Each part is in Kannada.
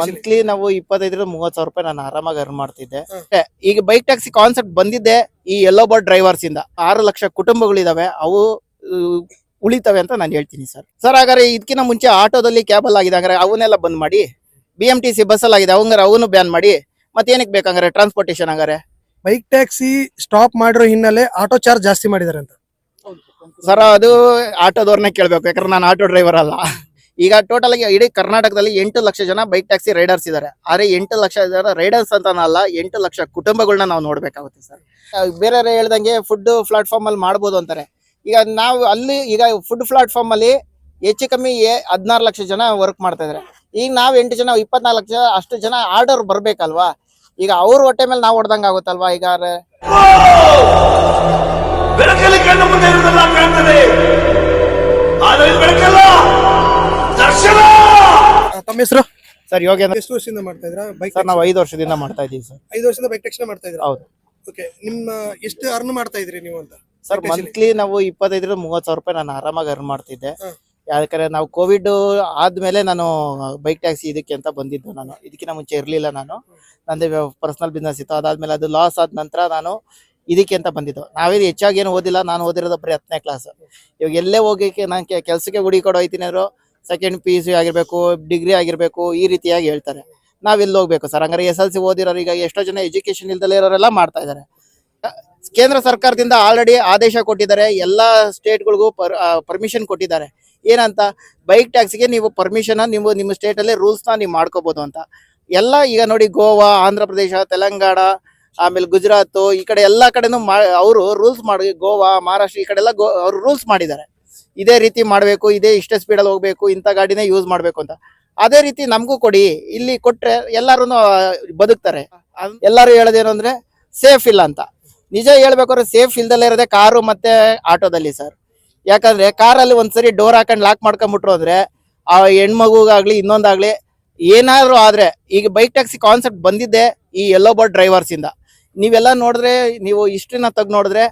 ಮಂತ್ಲಿ ನಾವು ಇಪ್ಪತ್ತೈದರಿಂದ ಮೂವತ್ ಸಾವಿರ ರೂಪಾಯಿ ನಾನು ಆರಾಮಾಗಿ ಅರ್ನ್ ಮಾಡ್ತಿದ್ದೆ. ಈಗ ಬೈಕ್ ಟ್ಯಾಕ್ಸಿ ಕಾನ್ಸೆಪ್ಟ್ ಬಂದಿದ್ದೆ ಈ ಎಲ್ಲೋ ಬೋರ್ಡ್ ಡ್ರೈವರ್ಸ್ ಇಂದ. ಆರು ಲಕ್ಷ ಕುಟುಂಬಗಳಿದಾವೆ. ಅವು ಉಳಿತವೆ ಅಂತ ನಾನು ಹೇಳ್ತೀನಿ ಸರ್ ಸರ್ ಹಾಗಾದ್ರೆ ಇದಕ್ಕಿಂತ ಮುಂಚೆ ಆಟೋದಲ್ಲಿ ಕ್ಯಾಬಲ್ ಆಗಿದೆ ಹಂಗಾರೆ ಅವನ್ನೆಲ್ಲ ಬಂದ್ ಮಾಡಿ. B M T C bus ಅಲ್ಲಿ ಆಗಿದೆ ಅವಂಗಾರೆ ಅವನು ಬ್ಯಾನ್ ಮಾಡಿ. ಮತ್ತೇನಕ್ಕೆ ಬೇಕಂಗಾರೆ ಟ್ರಾನ್ಸ್ಪೋರ್ಟೇಷನ್ ಹಂಗಾರೆ ಬೈಕ್ ಟ್ಯಾಕ್ಸಿ ಸ್ಟಾಪ್ ಮಾಡಿರೋ ಹಿನ್ನೆಲೆ ಆಟೋ ಚಾರ್ಜ್ ಜಾಸ್ತಿ ಮಾಡಿದಾರೆ ಅಂತ. ಸರ್ ಅದು ಆಟೋದವ್ರನ್ನೇ ಕೇಳ್ಬೇಕು ಯಾಕಂದ್ರೆ ನಾನು ಆಟೋ ಡ್ರೈವರ್ ಅಲ್ಲ. ಈಗ ಟೋಟಲ್ ಆಗಿ ಇಡೀ ಕರ್ನಾಟಕದಲ್ಲಿ ಎಂಟು ಲಕ್ಷ ಜನ ಬೈಕ್ ಟ್ಯಾಕ್ಸಿ ರೈಡರ್ಸ್ ಇದ್ದಾರೆ ಆದ್ರೆ ಎಂಟು ಲಕ್ಷ ಜನ ರೈಡರ್ಸ್ ಅಂತ ಅಲ್ಲ ಎಂಟು ಲಕ್ಷ ಕುಟುಂಬಗಳನ್ನ ನಾವು ನೋಡ್ಬೇಕಾಗುತ್ತೆ ಸರ್ ಬೇರೆ ಹೇಳ್ದಂಗೆ ಫುಡ್ ಪ್ಲಾಟ್ಫಾರ್ಮ್ ಅಲ್ಲಿ ಮಾಡ್ಬೋದು ಅಂತಾರೆ. ಈಗ ನಾವು ಅಲ್ಲಿ, ಈಗ ಫುಡ್ ಪ್ಲಾಟ್ಫಾರ್ಮ್ ಅಲ್ಲಿ ಹೆಚ್ಚು ಕಮ್ಮಿ ಹದಿನಾರು ಲಕ್ಷ ಜನ ವರ್ಕ್ ಮಾಡ್ತಾ ಇದಾರೆ. ಈಗ ನಾವು ಎಂಟು ಜನ, ಇಪ್ಪತ್ನಾಲ್ಕು ಲಕ್ಷ ಅಷ್ಟು ಜನ ಆರ್ಡರ್ ಬರ್ಬೇಕಲ್ವಾ? ಈಗ ಅವ್ರ ಹೊಟ್ಟೆ ಮೇಲೆ ನಾವು ಹೊಡೆದಂಗ ಆಗುತ್ತಲ್ವಾ ಈಗ ಬೆಳಕಲ್ಲಿ ಕಣ್ಣು ಮುಂದೆ ಇರುವುದೆಲ್ಲ ಕಾಣ್ತದೆ. ಆದರೆ ಬೆಳಕಲ್ಲ. ತಮ್ಮ ಹೆಸರು? ಸರ್ ಯೋಗೇಂದ್ರ ಎಷ್ಟು ವರ್ಷದಿಂದ ಮಾಡ್ತಾ ಇದ್ರ ಬೈಕ್ ಸರ್ ನಾವು ಐದು ವರ್ಷದಿಂದ ಮಾಡ್ತಾ ಇದ್ದೀವಿ ಸರ್. ಐದು ವರ್ಷದಿಂದ ಬೈಕ್ ಟ್ಯಾಕ್ಸಿ ಮಾಡ್ತಾ ಇದ್ರ ಹೌದು. ಓಕೆ ನಿಮ್ಮ ಎಷ್ಟು ಅರ್ನ್ ಮಾಡ್ತಾ ಇದ್ರಿ ನೀವು ಅಂತ? ಸರ್? ಮಂತ್ಲಿ ನಾವು ಇಪ್ಪತ್ತೈದರಿಂದ ಮೂವತ್ತು ಸಾವಿರ ರೂಪಾಯಿ ನಾನು ಆರಾಮಾಗಿ ಅರ್ನ್ ಮಾಡ್ತಿದ್ದೆ. ಯಾಕಂದ್ರೆ ನಾವು ಕೋವಿಡ್ ಆದ್ಮೇಲೆ ನಾನು ಬೈಕ್ ಟ್ಯಾಕ್ಸಿ ಇದಕ್ಕೆ ಅಂತ ಬಂದಿದ್ದು ನಾನು. ಇದಕ್ಕಿಂತ ಮುಂಚೆ ಇರ್ಲಿಲ್ಲ ನಾನು. ನಂದೇ ಪರ್ಸನಲ್ ಬಿಸ್ನೆಸ್ ಇತ್ತು. ಅದಾದ್ಮೇಲೆ ಅದು ಲಾಸ್ ಆದ ನಂತರ ನಾನು ಇದಕ್ಕೆ ಅಂತ ಬಂದಿದ್ದು. ನಾವೇನು ಹೆಚ್ಚಾಗಿ ಏನು ಓದಿಲ್ಲ. ನಾನು ಓದಿರೋದು ಬರೀ ಹತ್ತನೇ ಕ್ಲಾಸ್ ಇವಾಗ ಎಲ್ಲೇ ಹೋಗಿ ನಾನು ಕೆಲಸಕ್ಕೆ ಹುಡುಕೊಡೋ ಹೋಯ್ತೀನಿ ಅಂದ್ರು ಸೆಕೆಂಡ್ ಪಿ ಯು ಆಗಿರ್ಬೇಕು ಡಿಗ್ರಿ ಆಗಿರಬೇಕು, ಈ ರೀತಿಯಾಗಿ ಹೇಳ್ತಾರೆ. ನಾವು ಇಲ್ಲಿ ಹೋಗ್ಬೇಕು ಸರ್? ಹಂಗಾರೆ ಎಸ್ ಎಲ್ ಸಿ ಓದಿರೋರು ಈಗ ಎಷ್ಟೋ ಜನ ಎಜುಕೇಶನ್ ಇಲ್ದಲೇ ಇರೋರೆಲ್ಲ ಮಾಡ್ತಾ ಇದ್ದಾರೆ. ಕೇಂದ್ರ ಸರ್ಕಾರದಿಂದ ಆಲ್ರೆಡಿ ಆದೇಶ ಕೊಟ್ಟಿದ್ದಾರೆ. ಎಲ್ಲ ಸ್ಟೇಟ್ಗಳಿಗೂ ಪರ್ಮಿಷನ್ ಕೊಟ್ಟಿದ್ದಾರೆ. ಏನಂತ? ಬೈಕ್ ಟ್ಯಾಕ್ಸಿಗೆ ನೀವು ಪರ್ಮಿಷನ್ ನೀವು ನಿಮ್ಮ ಸ್ಟೇಟಲ್ಲೇ ರೂಲ್ಸ್ನ ನೀವು ಮಾಡ್ಕೋಬೋದು ಅಂತ. ಎಲ್ಲ ಈಗ ನೋಡಿ ಗೋವಾ, ಆಂಧ್ರ ಪ್ರದೇಶ, ತೆಲಂಗಾಣ, ಆಮೇಲೆ ಗುಜರಾತ್, ಈ ಕಡೆ ಎಲ್ಲ ಕಡೆನೂ ಮಾ, ಅವರು ರೂಲ್ಸ್ ಮಾಡಿ, ಗೋವಾ, ಮಹಾರಾಷ್ಟ್ರ ಈ ಕಡೆ ಎಲ್ಲ ಗೋ, ಅವರು ರೂಲ್ಸ್ ಮಾಡಿದ್ದಾರೆ. ಇದೇ ರೀತಿ ಮಾಡಬೇಕು ಇದೇ ಇಷ್ಟೇ ಸ್ಪೀಡಲ್ಲಿ ಹೋಗಬೇಕು ಇಂಥ ಗಾಡಿನೇ ಯೂಸ್ ಮಾಡಬೇಕು ಅಂತ. ಅದೇ ರೀತಿ ನಮಗೂ ಕೊಡಿ. ಇಲ್ಲಿ ಕೊಟ್ರೆ ಎಲ್ಲರೂ ಬದುಕ್ತಾರೆ. ಎಲ್ಲರೂ ಹೇಳೋದೇನು ಅಂದರೆ ಸೇಫ್ ಇಲ್ಲ ಅಂತ. ನಿಜ ಹೇಳ್ಬೇಕಾದ್ರೆ ಸೇಫ್ ಇಲ್ದಲ್ಲೇ ಇರೋದೇ ಕಾರು ಮತ್ತೆ ಆಟೋದಲ್ಲಿ ಸರ್ ಯಾಕಂದ್ರೆ ಕಾರಲ್ಲಿ ಒಂದ್ಸರಿ ಡೋರ್ ಹಾಕೊಂಡು ಲಾಕ್ ಮಾಡ್ಕೊಂಡ್ಬಿಟ್ರು ಅಂದ್ರೆ ಆ ಹೆಣ್ಮಗುಗಾಗ್ಲಿ ಇನ್ನೊಂದಾಗ್ಲಿ ಏನಾದ್ರೂ ಆದ್ರೆ ಈಗ ಬೈಕ್ ಟ್ಯಾಕ್ಸಿ ಕಾನ್ಸೆಪ್ಟ್ ಬಂದಿದ್ದೆ ಈ ಎಲ್ಲೋ ಬೋರ್ಡ್ ಡ್ರೈವರ್ಸ್ ಇಂದ. ನೀವೆಲ್ಲ ನೋಡಿದ್ರೆ ನೀವು ಹಿಸ್ಟ್ರಿನ ತೆಗ್ ನೋಡಿದ್ರೆ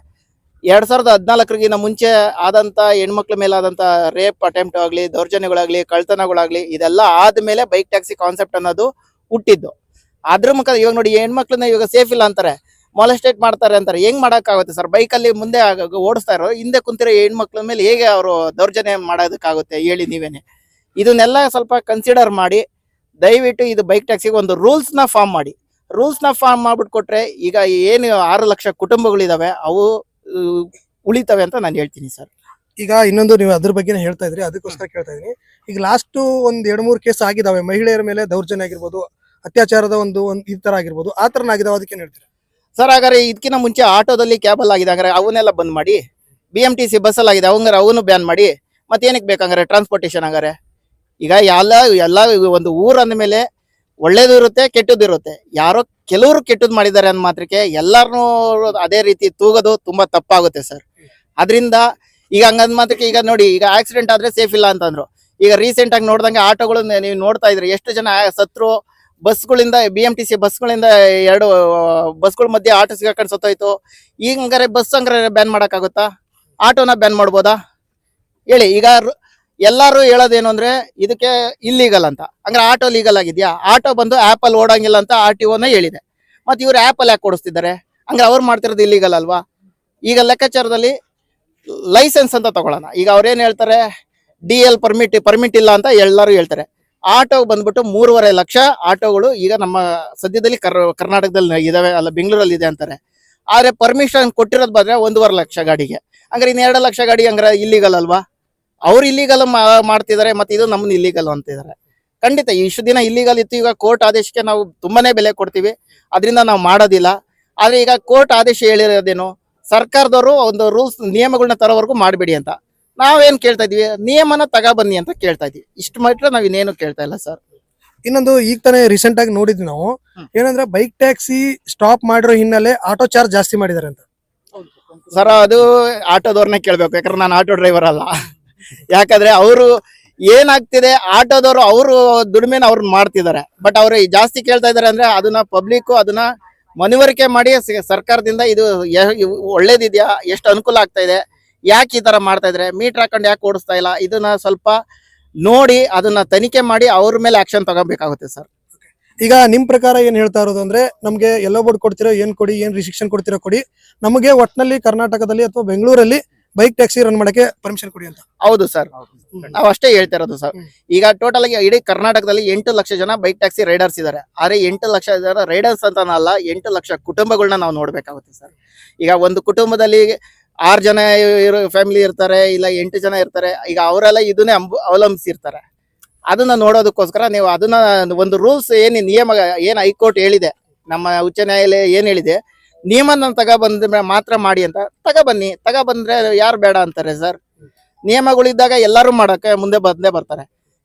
ಎರಡ್ ಸಾವಿರದ ಹದಿನಾಲ್ಕರಿಗಿಂತ ಮುಂಚೆ ಆದಂತ ಹೆಣ್ಮಕ್ಳ ಮೇಲೆ ಆದಂತ ರೇಪ್ ಅಟೆಂಪ್ಟ್ ಆಗ್ಲಿ, ದೌರ್ಜನ್ಯಗಳಾಗ್ಲಿ ಕಳ್ತನಗಳಾಗ್ಲಿ ಇದೆಲ್ಲ ಆದ್ಮೇಲೆ ಬೈಕ್ ಟ್ಯಾಕ್ಸಿ ಕಾನ್ಸೆಪ್ಟ್ ಅನ್ನೋದು ಹುಟ್ಟಿದ್ದು. ಅದ್ರ ಮುಖ ಇವಾಗ ನೋಡಿ ಹೆಣ್ಮಕ್ಳನ್ನ ಇವಾಗ ಸೇಫ್ ಇಲ್ಲ ಅಂತಾರೆ. ಮೊಲೆಸ್ಟೇಟ್ ಮಾಡ್ತಾರೆ ಅಂತಾರೆ. ಹೆಂಗ್ ಮಾಡಕ್ಕಾಗುತ್ತೆ ಸರ್ ಬೈಕಲ್ಲಿ ಮುಂದೆ ಓಡಿಸ್ತಾ ಇರೋ ಹಿಂದೆ ಕುಂತಿರೋ ಹೆಣ್ಮಕ್ಳ ಮೇಲೆ ಹೇಗೆ ಅವರು ದೌರ್ಜನ್ಯ ಮಾಡೋದಕ್ಕಾಗುತ್ತೆ ಹೇಳಿ ನೀವೇನೆ. ಇದನ್ನೆಲ್ಲ ಸ್ವಲ್ಪ ಕನ್ಸಿಡರ್ ಮಾಡಿ, ದಯವಿಟ್ಟು ಇದು ಬೈಕ್ ಟ್ಯಾಕ್ಸಿಗೆ ಒಂದು ರೂಲ್ಸ್ನ ಫಾರ್ಮ್ ಮಾಡಿ. ರೂಲ್ಸ್ನ ಫಾರ್ಮ್ ಮಾಡ್ಬಿಟ್ಟು ಕೊಟ್ರೆ ಈಗ ಏನು ಆರು ಲಕ್ಷ ಕುಟುಂಬಗಳಿದಾವೆ, ಅವು ಉಳಿತವೆ ಅಂತ ನಾನು ಹೇಳ್ತೀನಿ ಸರ್. ಈಗ ಇನ್ನೊಂದು ನೀವು ಅದ್ರ ಬಗ್ಗೆ ಹೇಳ್ತಾ ಇದ್ರಿ ಅದಕ್ಕೋಸ್ಕರ ಕೇಳ್ತಾ ಇದೀನಿ ಈಗ ಲಾಸ್ಟ್ ಒಂದ್ ಎರಡ್ ಮೂರು ಕೇಸ್ ಆಗಿದಾವೆ ಮಹಿಳೆಯರ ಮೇಲೆ ದೌರ್ಜನ್ಯ ಆಗಿರ್ಬೋದು ಅತ್ಯಾಚಾರದ ಒಂದು ಒಂದು ಈ ತರ ಆಗಿರ್ಬೋದು ಆ ತರ ಆಗಿದಾವೆ ಅದಕ್ಕೆ ಹೇಳ್ತೀರಾ? ಸರ್ ಹಾಗಾದ್ರೆ ಇದಕ್ಕಿಂತ ಮುಂಚೆ ಆಟೋದಲ್ಲಿ ಕ್ಯಾಬಲ್ ಆಗಿದೆ ಹಂಗಾರೆ ಅವನ್ನೆಲ್ಲ ಬಂದ್ ಮಾಡಿ B M T C bus ಅಲ್ಲಿ ಆಗಿದೆ ಅವಂಗಾರೆ ಅವನು ಬ್ಯಾನ್ ಮಾಡಿ ಮತ್ತೇನಕ್ಕೆ ಬೇಕಂಗಾರೆ ಟ್ರಾನ್ಸ್ಪೋರ್ಟೇಷನ್ ಹಂಗಾರೆ? ಈಗ ಎಲ್ಲ ಎಲ್ಲ ಒಂದು ಊರಂದ ಅಂದ್ಮೇಲೆ ಒಳ್ಳೇದು ಇರುತ್ತೆ, ಕೆಟ್ಟದ್ದು ಇರುತ್ತೆ. ಯಾರೋ ಕೆಲವರು ಕೆಟ್ಟದ್ದು ಮಾಡಿದ್ದಾರೆ ಅಂದ ಮಾತ್ರಕ್ಕೆ ಎಲ್ಲಾರನ್ನೂ ಅದೇ ರೀತಿ ತೂಗೋದು ತುಂಬಾ ತಪ್ಪಾಗುತ್ತೆ ಸರ್. ಅದರಿಂದ ಈಗ ಹಂಗಂದ್ ಮಾತ್ರಕ್ಕೆ ಈಗ ನೋಡಿ, ಈಗ ಆಕ್ಸಿಡೆಂಟ್ ಆದ್ರೆ ಸೇಫ್ ಇಲ್ಲ ಅಂತಂದ್ರು. ಈಗ ರೀಸೆಂಟ್ ಆಗಿ ನೋಡ್ದಂಗೆ ಆಟೋಗಳು ನೀವು ನೋಡ್ತಾ ಇದ್ರಿ, ಎಷ್ಟು ಜನ ಸತ್ರು ಬಸ್ಗಳಿಂದ ಬಿ ಎಂ ಟಿ ಸಿ ಬಸ್ಗಳಿಂದ ಎರಡು, ಬಸ್ಗಳ ಮಧ್ಯೆ ಆಟೋ ಸಿಗಾಕೊಂಡು ಸತ್ತೋಯ್ತು. ಈಗ ಹಂಗಾರೆ ಬಸ್ ಹಂಗಾರೆ ಬ್ಯಾನ್ ಮಾಡಕ್ಕಾಗುತ್ತಾ? ಆಟೋನ ಬ್ಯಾನ್ ಮಾಡ್ಬೋದಾ? ಹೇಳಿ, ಈಗ ಎಲ್ಲಾರು ಹೇಳೋದೇನು ಅಂದ್ರೆ ಇದಕ್ಕೆ ಇಲ್ಲೀಗಲ್ ಅಂತ. ಅಂದ್ರೆ ಆಟೋ ಲೀಗಲ್ ಆಗಿದ್ಯಾ? ಆಟೋ ಬಂದು ಆಪ್ ಅಲ್ಲಿ ಓಡಂಗಿಲ್ಲ ಅಂತ ಆರ್ ಟಿ ಓನ ಹೇಳಿದೆ. ಮತ್ತೆ ಇವ್ರು ಆಪ್ ಅಲ್ಲಿ ಯಾಕೆ ಕೊಡಿಸ್ತಿದ್ದಾರೆ? ಅಂದ್ರೆ ಅವ್ರು ಮಾಡ್ತಿರೋದು ಇಲ್ಲೀಗಲ್ ಅಲ್ವಾ? ಈಗ ಲೆಕ್ಕಾಚಾರದಲ್ಲಿ ಲೈಸೆನ್ಸ್ ಅಂತ ತಗೊಳ್ಳೋಣ. ಈಗ ಅವ್ರೇನ್ ಹೇಳ್ತಾರೆ? ಡಿ ಎಲ್ ಪರ್ಮಿಟ್ ಪರ್ಮಿಟ್ ಇಲ್ಲ ಅಂತ ಎಲ್ಲರೂ ಹೇಳ್ತಾರೆ. ಆಟೋ ಬಂದ್ಬಿಟ್ಟು ಮೂರುವರೆ ಲಕ್ಷ ಆಟೋಗಳು ಈಗ ನಮ್ಮ ಸದ್ಯದಲ್ಲಿ ಕರ್, ಕರ್ನಾಟಕದಲ್ಲಿ ಇದಾವೆ. ಅಲ್ಲ, ಬೆಂಗಳೂರಲ್ಲಿ ಇದೆ ಅಂತಾರೆ. ಆದ್ರೆ ಪರ್ಮಿಷನ್ ಕೊಟ್ಟಿರೋದು ಬಂದ್ರೆ ಒಂದೂವರೆ ಲಕ್ಷ ಗಾಡಿಗೆ. ಹಂಗಾರೆ ಇನ್ನೆರಡು ಲಕ್ಷ ಗಾಡಿ ಹಂಗಾರೆ ಇಲ್ಲಿಗಲ್ ಅಲ್ವಾ? ಅವ್ರು ಇಲ್ಲಿಗಲ್ ಮಾಡ್ತಿದ್ದಾರೆ ಮತ್ತೆ ಇದು ನಮ್ಮನ್ನ ಇಲ್ಲಿಗಲ್ ಅಂತಿದ್ದಾರೆ ಖಂಡಿತ ಇಷ್ಟು ದಿನ ಇಲ್ಲಿಗಲ್ ಇತ್ತು ಈಗ ಕೋರ್ಟ್ ಆದೇಶಕ್ಕೆ ನಾವು ತುಂಬಾನೇ ಬೆಲೆ ಕೊಡ್ತೀವಿ. ಅದರಿಂದ ನಾವು ಮಾಡೋದಿಲ್ಲ. ಆದ್ರೆ ಈಗ ಕೋರ್ಟ್ ಆದೇಶ ಹೇಳಿರೋದೇನು ಸರ್ಕಾರದವರು ಒಂದು ರೂಲ್ಸ್ ನಿಯಮಗಳನ್ನ ತರೋವರೆಗೂ ಮಾಡಬೇಡಿ ಅಂತ. ನಾವೇನ್ ಕೇಳ್ತಾ ಇದೀವಿ ನಿಯಮನ ತಗೊಬನ್ನಿ ಅಂತ ಕೇಳ್ತಾ ಇದೀವಿ ಇಷ್ಟು ಮಾತ್ರ ನಾವ್ ಇನ್ನೇನು ಕೇಳ್ತಾ ಇಲ್ಲ ಸರ್. ಇನ್ನೊಂದು ಈಗ ತಾನೇ ರೀಸೆಂಟ್ ಆಗಿ ನೋಡಿದ್ವಿ ನಾವು. ಏನಂದ್ರೆ ಬೈಕ್ ಟ್ಯಾಕ್ಸಿ ಸ್ಟಾಪ್ ಮಾಡಿರೋ ಹಿನ್ನೆಲೆ ಆಟೋ ಚಾರ್ಜ್ ಜಾಸ್ತಿ ಮಾಡಿದ್ದಾರೆ ಅಂತ. ಸರ್ ಅದು ಆಟೋದವ್ರನ್ನೇ ಕೇಳ್ಬೇಕು ಯಾಕಂದ್ರೆ ನಾನು ಆಟೋ ಡ್ರೈವರ್ ಅಲ್ಲ. ಯಾಕಂದ್ರೆ ಅವರು ಏನಾಗ್ತಿದೆ, ಆಟೋದವರು ಅವರು ದುಡಿಮೆನ ಅವ್ರು ಮಾಡ್ತಿದ್ದಾರೆ. ಬಟ್ ಅವ್ರು ಜಾಸ್ತಿ ಕೇಳ್ತಾ ಇದಾರೆ ಅಂದ್ರೆ ಅದನ್ನ ಪಬ್ಲಿಕ್ ಅದನ್ನ ಮನವರಿಕೆ ಮಾಡಿ ಸರ್ಕಾರದಿಂದ ಇದು ಒಳ್ಳೇದಿದೆಯಾ, ಎಷ್ಟು ಅನುಕೂಲ ಆಗ್ತಾ ಇದೆ, ಯಾಕೆ ಈ ತರ ಮಾಡ್ತಾ ಇದ್ರೆ ಮೀಟರ್ ಹಾಕೊಂಡು ಯಾಕೆ ಓಡಿಸ್ತಾ ಇಲ್ಲ, ಇದನ್ನ ಸ್ವಲ್ಪ ನೋಡಿ ಅದನ್ನ ತನಿಖೆ ಮಾಡಿ ಅವ್ರ ಮೇಲೆ ಆಕ್ಷನ್ ತಗೋಬೇಕಾಗುತ್ತೆ ಸರ್. ಈಗ ನಿಮ್ ಪ್ರಕಾರ ಏನ್ ಹೇಳ್ತಾ ಇರೋದು ಅಂದ್ರೆ, ನಮ್ಗೆ ಎಲ್ಲೋ ಬೋರ್ಡ್ ಕೊಡ್ತಿರೋ, ಏನ್ ಕೊಡಿ, ಏನ್ ರಿಸ್ಟ್ರಿಕ್ಷನ್ ಕೊಡ್ತಿರೋ ಕೊಡಿ, ನಮಗೆ ಒಟ್ನಲ್ಲಿ ಕರ್ನಾಟಕದಲ್ಲಿ ಅಥವಾ ಬೆಂಗಳೂರಲ್ಲಿ ಬೈಕ್ ಟ್ಯಾಕ್ಸಿ ರನ್ ಮಾಡಕ್ಕೆ ಪರ್ಮಿಷನ್ ಕೊಡಿ ಅಂತ. ಹೌದು ಸರ್. ನಾವು ಅಷ್ಟೇ ಹೇಳ್ತಾ ಇರೋದು ಸರ್. ಈಗ ಟೋಟಲ್ ಆಗಿ ಇಡೀ ಕರ್ನಾಟಕದಲ್ಲಿ ಎಂಟು ಲಕ್ಷ ಜನ ಬೈಕ್ ಟ್ಯಾಕ್ಸಿ ರೈಡರ್ಸ್ ಇದಾರೆ. ಆದ್ರೆ ಎಂಟು ಲಕ್ಷ ಜನ ರೈಡರ್ಸ್ ಅಂತಾನಲ್ಲ ಎಂಟು ಲಕ್ಷ ಕುಟುಂಬಗಳನ್ನ ನಾವು ನೋಡ್ಬೇಕಾಗುತ್ತೆ ಸರ್. ಈಗ ಒಂದು ಕುಟುಂಬದಲ್ಲಿ ಆರು ಜನ ಇರೋ ಫ್ಯಾಮಿಲಿ ಇರ್ತಾರೆ ಇಲ್ಲ ಎಂಟು ಜನ ಇರ್ತಾರೆ ಈಗ ಅವರೆಲ್ಲ ಇದನ್ನೇ ಅಂಬ ಅವಲಂಬಿಸಿರ್ತಾರೆ. ಅದನ್ನ ನೋಡೋದಕ್ಕೋಸ್ಕರ ನೀವು ಅದನ್ನ ಒಂದು ರೂಲ್ಸ್ ಏನು ನಿಯಮ ಏನು ಹೈಕೋರ್ಟ್ ಹೇಳಿದೆ ನಮ್ಮ ಉಚ್ಚ ನ್ಯಾಯಾಲಯ ಏನು ಹೇಳಿದೆ ನಿಯಮನ ತಗೊಬಂದ ಮಾತ್ರ ಮಾಡಿ ಅಂತ ತಗೊಬನ್ನಿ ತಗೊಬಂದ್ರೆ ಯಾರು ಬೇಡ ಅಂತಾರೆ ಸರ್. ನಿಯಮಗಳಿದ್ದಾಗ ಎಲ್ಲರೂ ಮಾಡಕ್ಕೆ ಮುಂದೆ ಬಂದೇ ಬರ್ತಾರೆ.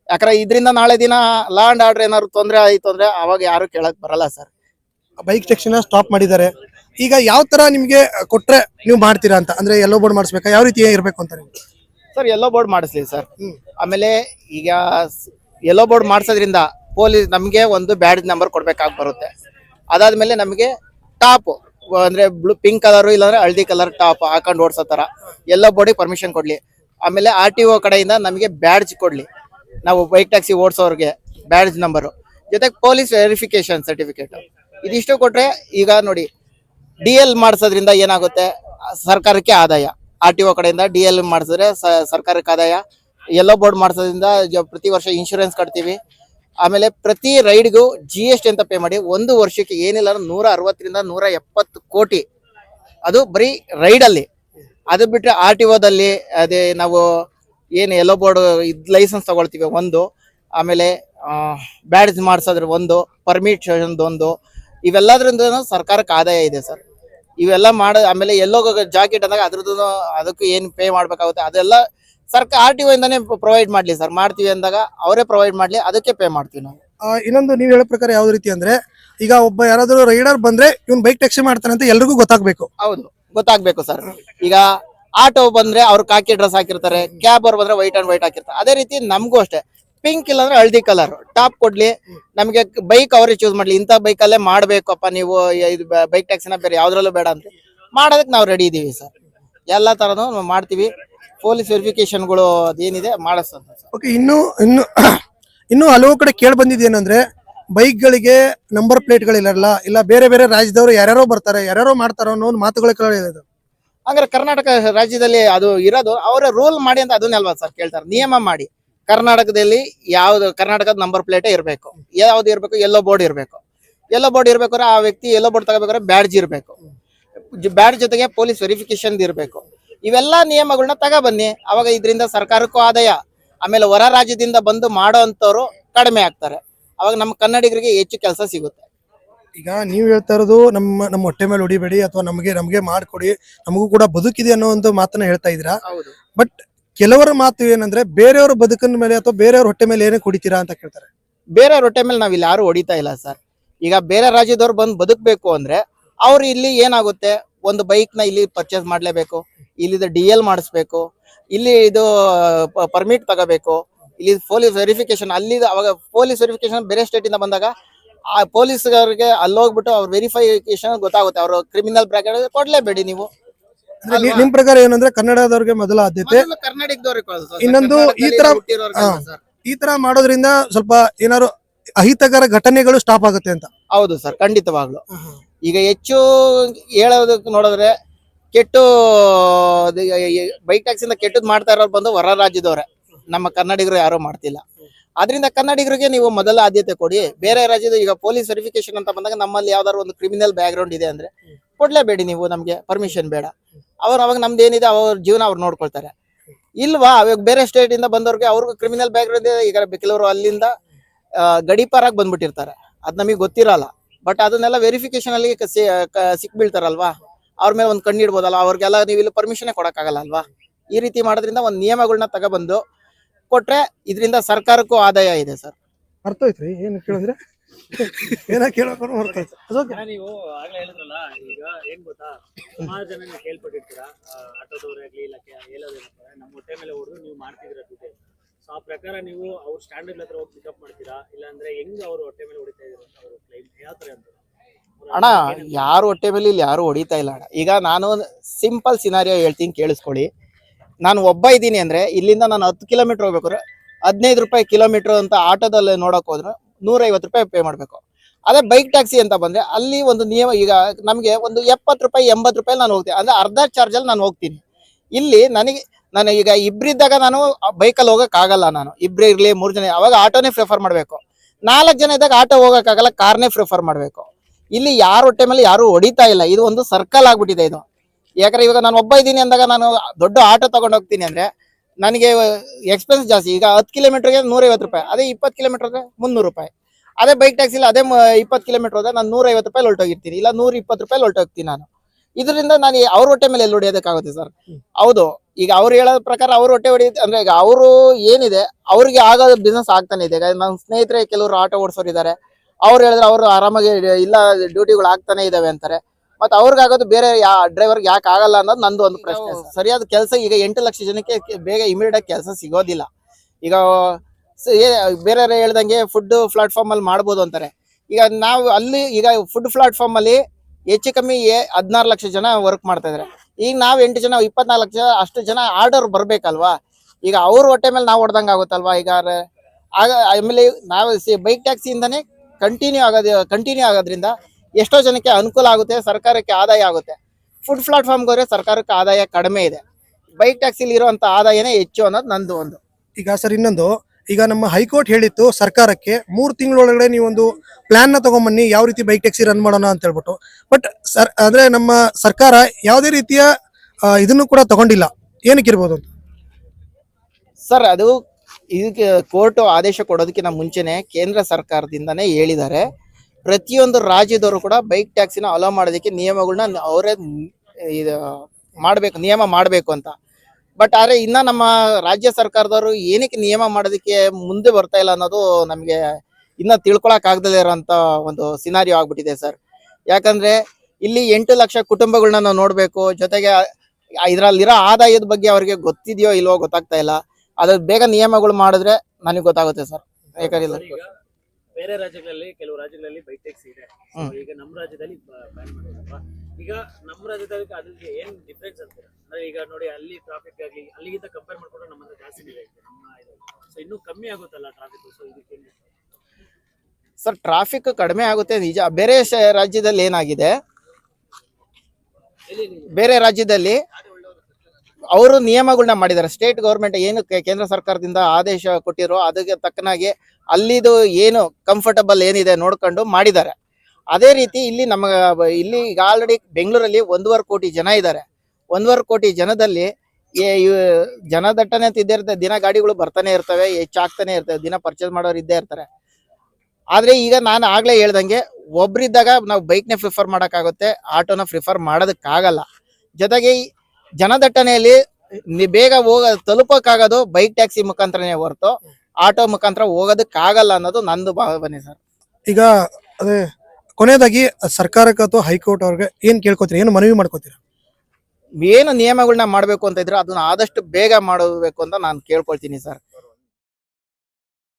ಯಾಕಂದ್ರೆ ಇದರಿಂದ ನಾಳೆ ದಿನ ಲಾ ಅಂಡ್ ಆರ್ಡರ್ ಏನಾದ್ರು ತೊಂದರೆ ಆಯ್ತು ಅಂದ್ರೆ ಅವಾಗ ಯಾರು ಕೇಳಕ್ ಬರಲ್ಲ ಸರ್. ಬೈಕ್ ತಕ್ಷಣ ಸ್ಟಾಪ್ ಮಾಡಿದ್ದಾರೆ. ಈಗ ಯಾವ ತರ ನಿಮಗೆ ಕೊಟ್ರೆ ನೀವು ಮಾಡ್ತೀರಾ ಅಂತ? ಅಂದ್ರೆ ಎಲ್ಲೋ ಬೋರ್ಡ್ ಮಾಡಿಸ್ಬೇಕಾ? ಯಾವ ರೀತಿ ಇರಬೇಕು ಅಂತ ನಿಮ್ಗೆ? ಸರ್ ಎಲ್ಲೋ ಬೋರ್ಡ್ ಮಾಡಿಸ್ಲಿ ಸರ್. ಹ್ಮ್. ಆಮೇಲೆ ಈಗ ಎಲ್ಲೋ ಬೋರ್ಡ್ ಮಾಡಿಸೋದ್ರಿಂದ ಪೊಲೀಸ್ ನಮಗೆ ಒಂದು ಬ್ಯಾಡ್ ನಂಬರ್ ಕೊಡ್ಬೇಕಾಗಿ ಬರುತ್ತೆ. ಅದಾದ್ಮೇಲೆ ನಮಗೆ ಟಾಪ್ ಅಂದ್ರೆ ಬ್ಲೂ ಪಿಂಕ್ ಕಲರ್ ಇಲ್ಲಾಂದ್ರೆ ಹಳದಿ ಕಲರ್ ಟಾಪ್ ಹಾಕೊಂಡು ಓಡಿಸೋ ತರ ಎಲ್ಲ ಬೋರ್ಡಿಗೆ ಪರ್ಮಿಷನ್ ಕೊಡ್ಲಿ. ಆಮೇಲೆ ಆರ್ ಟಿ ಒ ಕಡೆಯಿಂದ ನಮಗೆ ಬ್ಯಾಡ್ಜ್ ಕೊಡ್ಲಿ. ನಾವು ಬೈಕ್ ಟ್ಯಾಕ್ಸಿ ಓಡಿಸೋರ್ಗೆ ಬ್ಯಾಡ್ಜ್ ನಂಬರ್ ಜೊತೆಗೆ ಪೊಲೀಸ್ ವೆರಿಫಿಕೇಶನ್ ಸರ್ಟಿಫಿಕೇಟ್ ಇದಿಷ್ಟು ಕೊಟ್ರೆ ಈಗ ನೋಡಿ ಡಿ ಎಲ್ ಮಾಡಿಸೋದ್ರಿಂದ ಏನಾಗುತ್ತೆ? ಸರ್ಕಾರಕ್ಕೆ ಆದಾಯ. ಆರ್ ಟಿ ಒ ಕಡೆಯಿಂದ ಡಿ ಎಲ್ ಮಾಡಿಸಿದ್ರೆ ಸರ್ಕಾರಕ್ಕೆ ಆದಾಯ. ಎಲ್ಲೋ ಬೋರ್ಡ್ ಮಾಡಿಸೋದ್ರಿಂದ ಪ್ರತಿ ವರ್ಷ ಇನ್ಶೂರೆನ್ಸ್ ಕಟ್ತೀವಿ. ಆಮೇಲೆ ಪ್ರತಿ ರೈಡ್ಗೂ ಜಿ ಎಸ್ ಟಿ ಅಂತ ಪೇ ಮಾಡಿ ಒಂದು ವರ್ಷಕ್ಕೆ ಏನಿಲ್ಲ ನೂರ ಅರವತ್ತರಿಂದ ನೂರ ಎಪ್ಪತ್ತು ಕೋಟಿ. ಅದು ಬರೀ ರೈಡಲ್ಲಿ. ಅದು ಬಿಟ್ಟರೆ ಆರ್ ಟಿ ಒದಲ್ಲಿ ಅದೇ ನಾವು ಏನು ಎಲ್ಲೋ ಬೋರ್ಡ್ ಇದು ಲೈಸೆನ್ಸ್ ತಗೊಳ್ತೀವಿ ಒಂದು. ಆಮೇಲೆ ಬ್ಯಾಡ್ಜ್ ಮಾಡಿಸೋದ್ರ ಒಂದು ಪರ್ಮಿಟ್ ಒಂದು. ಇವೆಲ್ಲದ್ರಿಂದ ಸರ್ಕಾರಕ್ಕೆ ಆದಾಯ ಇದೆ ಸರ್. ಇವೆಲ್ಲ ಮಾಡ, ಆಮೇಲೆ ಎಲ್ಲೋ ಜಾಕೆಟ್ ಅಂದಾಗ ಅದ್ರದ್ದು ಅದಕ್ಕೂ ಏನು ಪೇ ಮಾಡಬೇಕಾಗುತ್ತೆ, ಅದೆಲ್ಲ ಸರ್ಕಾರ ಆರ್ ಟಿ ಒ ಇಂದಾನೆ ಪ್ರೊವೈಡ್ ಮಾಡ್ಲಿ ಸರ್ ಮಾಡ್ತೀವಿ ಅಂದಾಗ ಅವರೇ ಪ್ರೊವೈಡ್ ಮಾಡ್ಲಿ ಅದಕ್ಕೆ ಪೇ ಮಾಡ್ತೀವಿ ನಾವು. ಆ, ಇನ್ನೊಂದು ನೀವ್ ಹೇಳೋ ಪ್ರಕಾರ ಯಾವ ರೀತಿ ಅಂದ್ರೆ ಈಗ ಒಬ್ಬ ಯಾರಾದರೂ ರೈಡರ್ ಬಂದ್ರೆ ಇವ್ನ್ ಬೈಕ್ ಟ್ಯಾಕ್ಸಿ ಮಾಡ್ತಾನೆ ಅಂತ ಎಲ್ರಿಗೂ ಗೊತ್ತಾಗ್ಬೇಕು. ಹೌದು ಗೊತ್ತಾಗ್ಬೇಕು ಸರ್ ಈಗ ಆಟೋ ಬಂದ್ರೆ ಅವ್ರು ಕಾಕಿ ಡ್ರೆಸ್ ಹಾಕಿರ್ತಾರೆ ಕ್ಯಾಬ್ ಅವ್ರು ಬಂದ್ರೆ ವೈಟ್ ಅಂಡ್ ವೈಟ್ ಹಾಕಿರ್ತಾರೆ. ಅದೇ ರೀತಿ ನಮಗೂ ಅಷ್ಟೇ. ಪಿಂಕ್ ಇಲ್ಲ ಅಂದ್ರೆ ಹಳದಿ ಕಲರ್ ಟಾಪ್ ಕೊಡ್ಲಿ ನಮಗೆ ಬೈಕ್ ಅವರೇ ಚೂಸ್ ಮಾಡ್ಲಿ. ಇಂಥ ಬೈಕಲ್ಲೇ ಅಲ್ಲೇ ಮಾಡ್ಬೇಕಪ್ಪ ನೀವು ಇದು ಬೈಕ್ ಟ್ಯಾಕ್ಸಿನ ಬೇರೆ ಯಾವ್ದ್ರಲ್ಲೂ ಬೇಡ ಅಂತ. ಮಾಡೋದಕ್ಕೆ ನಾವು ರೆಡಿ ಇದೀವಿ ಸರ್ ಎಲ್ಲಾ ತರನು ನಾವು ಮಾಡ್ತೀವಿ. ಪೊಲೀಸ್ ವೆರಿಫಿಕೇಶನ್ಗಳು ಅದೇನಿದೆ ಮಾಡಿಸ್ತಂತ ಓಕೆ ಇನ್ನು ಇನ್ನು ಇನ್ನು ಹಲವು ಕಡೆ ಕೇಳಿ ಬಂದಿದ್ದೇನಂದ್ರೆ ಬೈಕ್ ಗಳಿಗೆ ನಂಬರ್ ಪ್ಲೇಟ್ ಗಳಿರಲ್ಲ ಇಲ್ಲ ಬೇರೆ ಬೇರೆ ರಾಜ್ಯದವರು ಯಾರ್ಯಾರೋ ಬರ್ತಾರೆ ಯಾರ್ಯಾರೋ ಮಾಡ್ತಾರೋ ಅನ್ನೋ ಒಂದು ಮಾತುಗಳ ಕೇಳಿದ್ರು ಹಂಗಾರೆ ಕರ್ನಾಟಕ ರಾಜ್ಯದಲ್ಲಿ ಅದು ಇರೋದು ಅವರ ರೂಲ್ ಮಾಡಿ ಅಂತ ಅದನ್ನೆಲ್ವಾ ಸರ್ ಕೇಳ್ತಾರೆ? ನಿಯಮ ಮಾಡಿ. ಕರ್ನಾಟಕದಲ್ಲಿ ಯಾವ್ದು ಕರ್ನಾಟಕದ ನಂಬರ್ ಪ್ಲೇಟೇ ಇರಬೇಕು. ಯಾವ್ದು ಇರಬೇಕು ಎಲ್ಲೋ ಬೋರ್ಡ್ ಇರಬೇಕು. ಎಲ್ಲೋ ಬೋರ್ಡ್ ಇರ್ಬೇಕಾದ್ರೆ ಆ ವ್ಯಕ್ತಿ ಎಲ್ಲೋ ಬೋರ್ಡ್ ತಗೋಬೇಕಾದ್ರೆ ಬ್ಯಾಡ್ಜ್ ಇರಬೇಕು. ಬ್ಯಾಡ್ಜ್ ಜೊತೆಗೆ ಪೊಲೀಸ್ ವೆರಿಫಿಕೇಶನ್ ಇರಬೇಕು. ಇವೆಲ್ಲ ನಿಯಮಗಳನ್ನ ತಗೊಬನ್ನಿ. ಅವಾಗ ಇದರಿಂದ ಸರ್ಕಾರಕ್ಕೂ ಆದಾಯ. ಆಮೇಲೆ ಹೊರ ರಾಜ್ಯದಿಂದ ಬಂದು ಮಾಡೋ ಅಂಥವ್ರು ಕಡಿಮೆ ಆಗ್ತಾರೆ. ಅವಾಗ ನಮ್ಮ ಕನ್ನಡಿಗರಿಗೆ ಹೆಚ್ಚು ಕೆಲಸ ಸಿಗುತ್ತೆ. ಈಗ ನೀವು ಹೇಳ್ತಾ ಇರೋದು ನಮ್ಮ ನಮ್ಮ ಹೊಟ್ಟೆ ಮೇಲೆ ಹೊಡಿಬೇಡಿ ಅಥವಾ ನಮಗೆ ನಮಗೆ ಮಾಡ್ಕೊಡಿ ನಮಗೂ ಕೂಡ ಬದುಕಿದೆ ಅನ್ನೋ ಒಂದು ಮಾತನ್ನ ಹೇಳ್ತಾ ಇದ್ದೀರಾ? ಹೌದು. ಬಟ್ ಕೆಲವರ ಮಾತು ಏನಂದ್ರೆ ಬೇರೆಯವ್ರ ಬದುಕಿನ ಮೇಲೆ ಅಥವಾ ಬೇರೆಯವ್ರ ಹೊಟ್ಟೆ ಮೇಲೆ ಏನೇ ಕುಡಿತೀರಾ ಅಂತ ಕೇಳ್ತಾರೆ. ಬೇರೆ ಹೊಟ್ಟೆ ಮೇಲೆ ನಾವ್ ಇಲ್ಲಿ ಯಾರು ಹೊಡಿತಾ ಇಲ್ಲ ಸರ್. ಈಗ ಬೇರೆ ರಾಜ್ಯದವ್ರು ಬಂದು ಬದುಕಬೇಕು ಅಂದ್ರೆ ಅವ್ರು ಇಲ್ಲಿ ಏನಾಗುತ್ತೆ? ಒಂದು ಬೈಕ್ನ ಇಲ್ಲಿ ಪರ್ಚೇಸ್ ಮಾಡ್ಲೇಬೇಕು. ಇಲ್ಲಿ ಡಿ ಎಲ್ ಮಾಡಿಸ್ಬೇಕು. ಇಲ್ಲಿ ಇದು ಪರ್ಮಿಟ್ ತಗೋಬೇಕು. ಇಲ್ಲಿ ಪೊಲೀಸ್ ವೆರಿಫಿಕೇಶನ್ ಅಲ್ಲಿ ಅವಾಗ ಪೊಲೀಸ್ ವೆರಿಫಿಕೇಶನ್ ಬೇರೆ ಸ್ಟೇಟ್ ಇಂದ ಬಂದಾಗ ಆ ಪೊಲೀಸ್ಗೆ ಅಲ್ಲಿ ಹೋಗ್ಬಿಟ್ಟು ಅವ್ರ ವೆರಿಫಿಕೇಶನ್ ಗೊತ್ತಾಗುತ್ತೆ. ಅವರು ಕ್ರಿಮಿನಲ್ ಬ್ರ್ಯಾಕೆಟ್ ಕೊಡ್ಲೇಬೇಡಿ ನೀವು. ನಿಮ್ ಪ್ರಕಾರ ಏನಂದ್ರೆ ಕನ್ನಡದವ್ರಿಗೆ ಮೊದಲ ಆದ್ಯತೆ. ಇನ್ನೊಂದು ಈ ತರ-. ಈ ತರ ಮಾಡೋದ್ರಿಂದ ಸ್ವಲ್ಪ ಏನಾದ್ರು ಅಹಿತಕರ ಘಟನೆಗಳು ಸ್ಟಾಪ್ ಆಗುತ್ತೆ ಅಂತ. ಹೌದು ಸರ್ ಖಂಡಿತವಾಗ್ಲು. ಈಗ ಹೆಚ್ಚು ಹೇಳೋದಕ್ಕೆ ನೋಡಿದ್ರೆ ಕೆಟ್ಟು ಬೈಕ್ ಟ್ಯಾಕ್ಸಿಂದ ಕೆಟ್ಟದ್ ಮಾಡ್ತಾ ಇರೋರು ಬಂದು ಹೊರ ರಾಜ್ಯದವ್ರೆ. ನಮ್ಮ ಕನ್ನಡಿಗರು ಯಾರು ಮಾಡ್ತಿಲ್ಲ. ಆದ್ರಿಂದ ಕನ್ನಡಿಗರಿಗೆ ನೀವು ಮೊದಲ ಆದ್ಯತೆ ಕೊಡಿ. ಬೇರೆ ರಾಜ್ಯದ ಈಗ ಪೊಲೀಸ್ ವೆರಿಫಿಕೇಶನ್ ಅಂತ ಬಂದಾಗ ನಮ್ಮಲ್ಲಿ ಯಾವ್ದಾದ್ರು ಒಂದು ಕ್ರಿಮಿನಲ್ ಬ್ಯಾಕ್ ಗ್ರೌಂಡ್ ಇದೆ ಅಂದ್ರೆ ಕೊಡ್ಲೇಬೇಡಿ ನೀವು, ನಮ್ಗೆ ಪರ್ಮಿಷನ್ ಬೇಡ. ಅವ್ರು ಅವಾಗ ನಮ್ದು ಏನಿದೆ ಅವ್ರ ಜೀವನ ಅವ್ರು ನೋಡ್ಕೊಳ್ತಾರೆ. ಇಲ್ವಾ ಅವಾಗ ಬೇರೆ ಸ್ಟೇಟ್ ಇಂದ ಬಂದವ್ರಿಗೆ ಅವ್ರಿಗೂ ಕ್ರಿಮಿನಲ್ ಬ್ಯಾಕ್ ಗ್ರೌಂಡ್ ಇದೆ, ಈಗ ಕೆಲವರು ಅಲ್ಲಿಂದ ಗಡೀಪಾರಾಗಿ ಬಂದ್ಬಿಟ್ಟಿರ್ತಾರೆ. ಅದ್ ನಮಗೆ ಗೊತ್ತಿರಲ್ಲ. ಬಟ್ ಅದನ್ನೆಲ್ಲ ವೆರಿಫಿಕೇಶನ್ ಅಲ್ಲಿ ಸಿಕ್ ಬೀಳ್ತಾರಲ್ವಾ ಅವ್ರ ಮೇಲೆ ಒಂದು ಕಣ್ಣು ಇಡ್ಬೋದಲ್ಲ ಅವ್ರಿಗೆಲ್ಲ ನೀವು ಇಲ್ಲಿ ಪರ್ಮಿಷನ್ ಕೊಡಕ್ಕಾಗಲ್ಲ ಅಲ್ವಾ ಈ ರೀತಿ ಮಾಡೋದ್ರಿಂದ ಒಂದು ನಿಯಮಗಳನ್ನ ತಗೊಬಂದು ಕೊಟ್ರೆ ಇದರಿಂದ ಸರ್ಕಾರಕ್ಕೂ ಆದಾಯ ಇದೆ ಸರ್. ಅರ್ಥ ಐತ್ರಿ ಏನ್ ಕೇಳಿದ್ರೆ? ಏನೋ ಕೇಳೋಕೆ ಬರ್ತಾ ಇತ್ತು ನೀವು ಆಗ್ಲೇ ಹೇಳಿದ್ರಲ್ಲ ಈಗ ಏನ್ ಗೊತ್ತಾ? ಸುಮಾರು ಜನ ಕೇಳ್ಪಟ್ಟಿರ್ತೀರಾ? ಆಟೋದವ್ರಾಗ್ಲಿ ಇಲ್ಲ ಹೇಳೋದೇನಪ್ಪ ನಮ್ಮ ಹೊಟ್ಟೆ ಮೇಲೆ ಹೊಡೆದು ನೀವು ಮಾಡ್ತಿದ್ದೀರಾ ದುಡ್ಡು. ಆ ಪ್ರಕಾರ ನೀವು ಅವ್ರ ಸ್ಟ್ಯಾಂಡರ್ಡ್ ಹತ್ರ ಹೋಗಿ ಪಿಕಪ್ ಮಾಡ್ತೀರಾ? ಇಲ್ಲ ಅಂದ್ರೆ ಹೆಂಗ್ ಅವ್ರು ಹೊಟ್ಟೆ ಮೇಲೆ ಹೊಡಿತಾ ಇದ್ರು ಅಂತ ಅವರು ಕ್ಲೈಮ್ ಯಾವ ತರ ಅಂತ ಅಣ್ಣ ಯಾರು ಹೊಟ್ಟೆ ಮೇಲೆ ಇಲ್ಲಿ ಯಾರು ಹೊಡಿತಾ ಇಲ್ಲ ಅಣ್ಣ. ಈಗ ನಾನು ಸಿಂಪಲ್ ಸಿನಾರಿಯೋ ಹೇಳ್ತೀನಿ ಕೇಳಿಸ್ಕೊಳ್ಳಿ. ನಾನು ಒಬ್ಬ ಇದ್ದೀನಿ ಅಂದ್ರೆ ಇಲ್ಲಿಂದ ನಾನು ಹತ್ತು ಕಿಲೋಮೀಟರ್ ಹೋಗ್ಬೇಕಾದ್ರೆ ಹದಿನೈದು ರೂಪಾಯಿ ಕಿಲೋಮೀಟರ್ ಅಂತ ಆಟೋದಲ್ಲಿ ನೋಡಕ್ ಹೋದ್ರೆ ನೂರೈವತ್ತು ರೂಪಾಯಿ ಪೇ ಮಾಡಬೇಕು. ಅದೇ ಬೈಕ್ ಟ್ಯಾಕ್ಸಿ ಅಂತ ಬಂದ್ರೆ ಅಲ್ಲಿ ಒಂದು ನಿಯಮ ಈಗ ನಮಗೆ ಒಂದು ಎಪ್ಪತ್ತು ರೂಪಾಯಿ ಎಂಬತ್ತು ರೂಪಾಯಿ ನಾನು ಹೋಗ್ತೀನಿ. ಅಂದ್ರೆ ಅರ್ಧ ಚಾರ್ಜಲ್ಲಿ ನಾನು ಹೋಗ್ತೀನಿ. ಇಲ್ಲಿ ನನಗೆ ನಾನು ಈಗ ಇಬ್ಬರಿದ್ದಾಗ ನಾನು ಬೈಕಲ್ಲಿ ಹೋಗೋಕ್ಕಾಗಲ್ಲ ನಾನು. ಇಬ್ರು ಇರಲಿ, ಮೂರು ಜನ, ಅವಾಗ ಆಟೋನೇ ಪ್ರಿಫರ್ ಮಾಡಬೇಕು. ನಾಲ್ಕು ಜನ ಇದ್ದಾಗ ಆಟೋ ಹೋಗೋಕ್ಕಾಗಲ್ಲ, ಕಾರ್ನೇ ಪ್ರಿಫರ್ ಮಾಡಬೇಕು. ಇಲ್ಲಿ ಯಾರ ಹೊಟ್ಟೆ ಮೇಲೆ ಯಾರು ಹೊಡಿತಾ ಇಲ್ಲ. ಇದು ಒಂದು ಸರ್ಕಲ್ ಆಗ್ಬಿಟ್ಟಿದೆ ಇದು. ಯಾಕಂದ್ರೆ ಇವಾಗ ನಾನು ಒಬ್ಬ ಇದ್ದೀನಿ ಅಂದಾಗ ನಾನು ದೊಡ್ಡ ಆಟೋ ತಗೊಂಡು ಹೋಗ್ತೀನಿ ಅಂದ್ರೆ ನನಗೆ ಎಕ್ಸ್ಪೆನ್ಸ್ ಜಾಸ್ತಿ. ಈಗ ಹತ್ತು ಕಿಲೋಮೀಟರ್ಗೆ ನೂರೈವತ್ತು ರೂಪಾಯಿ. ಅದೇ ಇಪ್ಪತ್ತು ಕಿಲೋಮೀಟರ್ಗೆ ಮುನ್ನೂರು ರೂಪಾಯಿ. ಅದೇ ಬೈಕ್ ಟ್ಯಾಕ್ಸಿಲಿ ಅದೇ ಇಪ್ಪತ್ತು ಕಿಲೋಮೀಟರ್ ಹೋದ್ರೆ ನಾನು ನೂರೈವತ್ತು ರೂಪಾಯಿ ಹೋಗಿರ್ತೀನಿ ಇಲ್ಲ ನೂರ ಇಪ್ಪತ್ತು ರೂಪಾಯಿ ಹೋಗ್ತೀನಿ ನಾನು. ಇದರಿಂದ ನಾನು ಅವ್ರ ಹೊಟ್ಟೆ ಮೇಲೆ ಎಲ್ಲಿ ಹೊಡೆಯೋದಕ್ಕಾಗುತ್ತೆ ಸರ್? ಹೌದು. ಈಗ ಅವ್ರು ಹೇಳೋದ್ ಪ್ರಕಾರ ಅವ್ರ ಹೊಟ್ಟೆ ಹೊಡಿ ಅಂದ್ರೆ ಈಗ ಅವರು ಏನಿದೆ ಅವ್ರಿಗೆ ಆಗೋದು ಬಿಸ್ನೆಸ್ ಆಗ್ತಾನೆ ಇದೆ. ಈಗ ನನ್ನ ಸ್ನೇಹಿತರೆ ಕೆಲವರು ಆಟೋ ಓಡಿಸೋರು ಇದ್ದಾರೆ ಅವ್ರು ಹೇಳಿದ್ರೆ ಅವರು ಆರಾಮಾಗಿ ಇಲ್ಲ ಡ್ಯೂಟಿಗಳು ಆಗ್ತಾನೆ ಇದಾವೆ ಅಂತಾರೆ. ಮತ್ತೆ ಅವ್ರಿಗಾಗೋದು ಬೇರೆ ಯಾ ಡ್ರೈವರ್ಗೆ ಯಾಕೆ ಆಗಲ್ಲ ಅನ್ನೋದು ನಂದು ಒಂದು ಪ್ರಶ್ನೆ ಸರ್. ಸರಿಯಾದ ಕೆಲಸ ಈಗ ಎಂಟು ಲಕ್ಷ ಜನಕ್ಕೆ ಬೇಗ ಇಮಿಡಿಯೇಟ್ ಆಗಿ ಕೆಲಸ ಸಿಗೋದಿಲ್ಲ. ಈಗ ಬೇರೆ ಹೇಳ್ದಂಗೆ ಫುಡ್ ಪ್ಲಾಟ್ಫಾರ್ಮ್ ಅಲ್ಲಿ ಮಾಡ್ಬೋದು ಅಂತಾರೆ. ಈಗ ನಾವು ಅಲ್ಲಿ ಈಗ ಫುಡ್ ಪ್ಲಾಟ್ಫಾರ್ಮ್ ಅಲ್ಲಿ ಹೆಚ್ಚು ಕಮ್ಮಿ ಹದಿನಾರು ಲಕ್ಷ ಜನ ವರ್ಕ್ ಮಾಡ್ತಾ ಇದಾರೆ. ಈಗ ನಾವ್ ಎಂಟು ಜನ, ಇಪ್ಪತ್ನಾಲ್ಕು ಲಕ್ಷ ಅಷ್ಟು ಜನ ಆರ್ಡರ್ ಬರ್ಬೇಕಲ್ವಾ? ಈಗ ಅವ್ರ ಹೊಟ್ಟೆ ಮೇಲೆ ನಾವು ಹೊಡೆದಂಗೆ ಆಗುತ್ತಲ್ವಾ? ಈಗ ಆಗ ಆಮೇಲೆ ನಾವು ಬೈಕ್ ಟ್ಯಾಕ್ಸಿಯಿಂದನೇ ಕಂಟಿನ್ಯೂ ಆಗೋದು ಕಂಟಿನ್ಯೂ ಆಗೋದ್ರಿಂದ ಎಷ್ಟೋ ಜನಕ್ಕೆ ಅನುಕೂಲ ಆಗುತ್ತೆ, ಸರ್ಕಾರಕ್ಕೆ ಆದಾಯ ಆಗುತ್ತೆ. ಫುಡ್ ಪ್ಲಾಟ್ಫಾರ್ಮ್ಗೆ ಹೋದ್ರೆ ಸರ್ಕಾರಕ್ಕೆ ಆದಾಯ ಕಡಿಮೆ ಇದೆ. ಬೈಕ್ ಟ್ಯಾಕ್ಸಿಲಿ ಇರುವಂತ ಆದಾಯನೇ ಹೆಚ್ಚು ಅನ್ನೋದು ನಂದು ಒಂದು. ಈಗ ಸರ್ ಇನ್ನೊಂದು ಈಗ ನಮ್ಮ ಹೈಕೋರ್ಟ್ ಹೇಳಿತ್ತು ಸರ್ಕಾರಕ್ಕೆ ಮೂರು ತಿಂಗಳೊಳಗಡೆ ನೀವೊಂದು ಪ್ಲಾನ್ನ ತಗೊಂಬನ್ನಿ, ಯಾವ ರೀತಿ ಬೈಕ್ ಟ್ಯಾಕ್ಸಿ ರನ್ ಮಾಡೋಣ ಅಂತ ಹೇಳ್ಬಿಟ್ಟು. ಬಟ್ ಸರ್ ಅಂದ್ರೆ ನಮ್ಮ ಸರ್ಕಾರ ಯಾವುದೇ ರೀತಿಯ ಇದನ್ನು ಕೂಡ ತಗೊಂಡಿಲ್ಲ. ಏನಕ್ಕೆ ಅಂತ? ಸರ್, ಅದು ಇದಕ್ಕೆ ಕೋರ್ಟ್ ಆದೇಶ ಕೊಡೋದಕ್ಕಿಂತ ಮುಂಚೆನೆ ಕೇಂದ್ರ ಸರ್ಕಾರದಿಂದನೇ ಹೇಳಿದ್ದಾರೆ. ಪ್ರತಿಯೊಂದು ರಾಜ್ಯದವರು ಕೂಡ ಬೈಕ್ ಟ್ಯಾಕ್ಸಿನ ಅಲೋ ಮಾಡೋದಕ್ಕೆ ನಿಯಮಗಳನ್ನ ಅವರೇ ಇದು ಮಾಡಬೇಕು, ನಿಯಮ ಮಾಡಬೇಕು ಅಂತ. ಬಟ್ ಆದ್ರೆ ಇನ್ನ ನಮ್ಮ ರಾಜ್ಯ ಸರ್ಕಾರದವರು ಏನಕ್ಕೆ ನಿಯಮ ಮಾಡೋದಕ್ಕೆ ಮುಂದೆ ಬರ್ತಾ ಇಲ್ಲ ಅನ್ನೋದು ನಮಗೆ ಇನ್ನ ತಿಳ್ಕೊಳಕ್ ಆಗದಲ್ಲೇ ಇರೋಂತ ಒಂದು ಸಿನಾರಿಯೋ ಆಗ್ಬಿಟ್ಟಿದೆ ಸರ್ ಯಾಕಂದ್ರೆ ಇಲ್ಲಿ ಎಂಟು ಲಕ್ಷ ಕುಟುಂಬಗಳನ್ನ ನಾವು ನೋಡ್ಬೇಕು. ಜೊತೆಗೆ ಇದ್ರಲ್ಲಿರೋ ಆದಾಯದ ಬಗ್ಗೆ ಅವ್ರಿಗೆ ಗೊತ್ತಿದೆಯೋ ಇಲ್ವೋ ಗೊತ್ತಾಗ್ತಾ ಇಲ್ಲ. ಅದ್ರ ಬೇಗ ನಿಯಮಗಳು ಮಾಡಿದ್ರೆ ನನಗೆ ಗೊತ್ತಾಗುತ್ತೆ ಸರ್ ಯಾಕಂದ್ರೆ ಬೇರೆ ರಾಜ್ಯಗಳಲ್ಲಿ ಕೆಲವು ರಾಜ್ಯಗಳಲ್ಲಿ ಬೈಕ್ ಟ್ಯಾಕ್ಸಿ ಇದೆ ಈಗ ನಮ್ಮ ರಾಜ್ಯದಲ್ಲಿ ಈಗ ನಮ್ಮ ರಾಜ್ಯದಲ್ಲಿ ಅದಕ್ಕೆ ಏನ್ ಡಿಫ್ರೆನ್ಸ್ ಅಂತೀರಾ? ಅಂದ್ರೆ ಈಗ ನೋಡಿ ಅಲ್ಲಿ ಟ್ರಾಫಿಕ್ ಆಗಲಿ ಅಲ್ಲಿಗಿಂತ ಕಂಪೇರ್ ಮಾಡ್ಕೊಂಡ್ರೆ ನಮ್ಮ ಜಾಸ್ತಿ ಇದೆ ನಮ್ಮ ಸೊ ಇನ್ನೂ ಕಮ್ಮಿ ಆಗುತ್ತಲ್ಲ ಟ್ರಾಫಿಕ್ ಸೊ ಇದಕ್ಕೆ ಸರ್ ಟ್ರಾಫಿಕ್ ಕಡಿಮೆ ಆಗುತ್ತೆ ನಿಜ. ಬೇರೆ ರಾಜ್ಯದಲ್ಲಿ ಏನಾಗಿದೆ? ಬೇರೆ ರಾಜ್ಯದಲ್ಲಿ ಅವರು ನಿಯಮಗಳನ್ನ ಮಾಡಿದ್ದಾರೆ. ಸ್ಟೇಟ್ ಗೌರ್ಮೆಂಟ್ ಏನು ಕೇಂದ್ರ ಸರ್ಕಾರದಿಂದ ಆದೇಶ ಕೊಟ್ಟಿರೋ ಅದಕ್ಕೆ ತಕ್ಕನಾಗಿ ಅಲ್ಲಿದು ಏನು ಕಂಫರ್ಟಬಲ್ ಏನಿದೆ ನೋಡ್ಕೊಂಡು ಮಾಡಿದ್ದಾರೆ. ಅದೇ ರೀತಿ ಇಲ್ಲಿ ನಮ್ಮ, ಇಲ್ಲಿ ಈಗ ಆಲ್ರೆಡಿ ಬೆಂಗಳೂರಲ್ಲಿ ಒಂದೂವರೆ ಕೋಟಿ ಜನ ಇದ್ದಾರೆ. ಒಂದೂವರೆ ಕೋಟಿ ಜನದಲ್ಲಿ ಜನದಟ್ಟಣೆ ಅಂತ ಇದ್ದೇ ಇರ್ತದೆ ದಿನ ಗಾಡಿಗಳು ಬರ್ತಾನೆ ಇರ್ತವೆ, ಹೆಚ್ಚಾಗ್ತಾನೆ ಇರ್ತವೆ, ದಿನ ಪರ್ಚೇಸ್ ಮಾಡೋರು ಇದ್ದೇ ಇರ್ತಾರೆ. ಆದ್ರೆ ಈಗ ನಾನು ಆಗ್ಲೇ ಹೇಳ್ದಂಗೆ ಒಬ್ರಿದ್ದಾಗ ನಾವು ಬೈಕ್ನೇ ಪ್ರಿಫರ್ ಮಾಡೋಕ್ಕಾಗುತ್ತೆ ಆಟೋನ ಪ್ರಿಫರ್ ಮಾಡೋದಕ್ಕಾಗಲ್ಲ. ಜೊತೆಗೆ ಜನದಟ್ಟಣೆಯಲ್ಲಿ ಬೇಗ ಹೋಗ, ತಲುಪೋಕ್ಕಾಗೋದು ಬೈಕ್ ಟ್ಯಾಕ್ಸಿ ಮುಖಾಂತರನೇ ಹೊರತು ಆಟೋ ಮುಖಾಂತರ ಹೋಗೋದಕ್ಕಾಗಲ್ಲ ಅನ್ನೋದು ನಂದು ಭಾವನೆ ಸರ್. ಈಗ ಅದೇ ಕೊನೆಯದಾಗಿ, ಸರ್ಕಾರಕ್ಕೆ ಅಥವಾ ಹೈಕೋರ್ಟ್ ಅವ್ರಿಗೆ ಏನ್ ಕೇಳ್ಕೊತೀರಿ? ಏನು ಮನವಿ ಮಾಡ್ಕೋತೀರಾ? ಏನು ನಿಯಮಗಳನ್ನ ಮಾಡಬೇಕು ಅಂತ ಇದ್ರೆ ಅದನ್ನ ಆದಷ್ಟು ಬೇಗ ಮಾಡಬೇಕು ಅಂತ ನಾನು ಕೇಳ್ಕೊಳ್ತೀನಿ ಸರ್.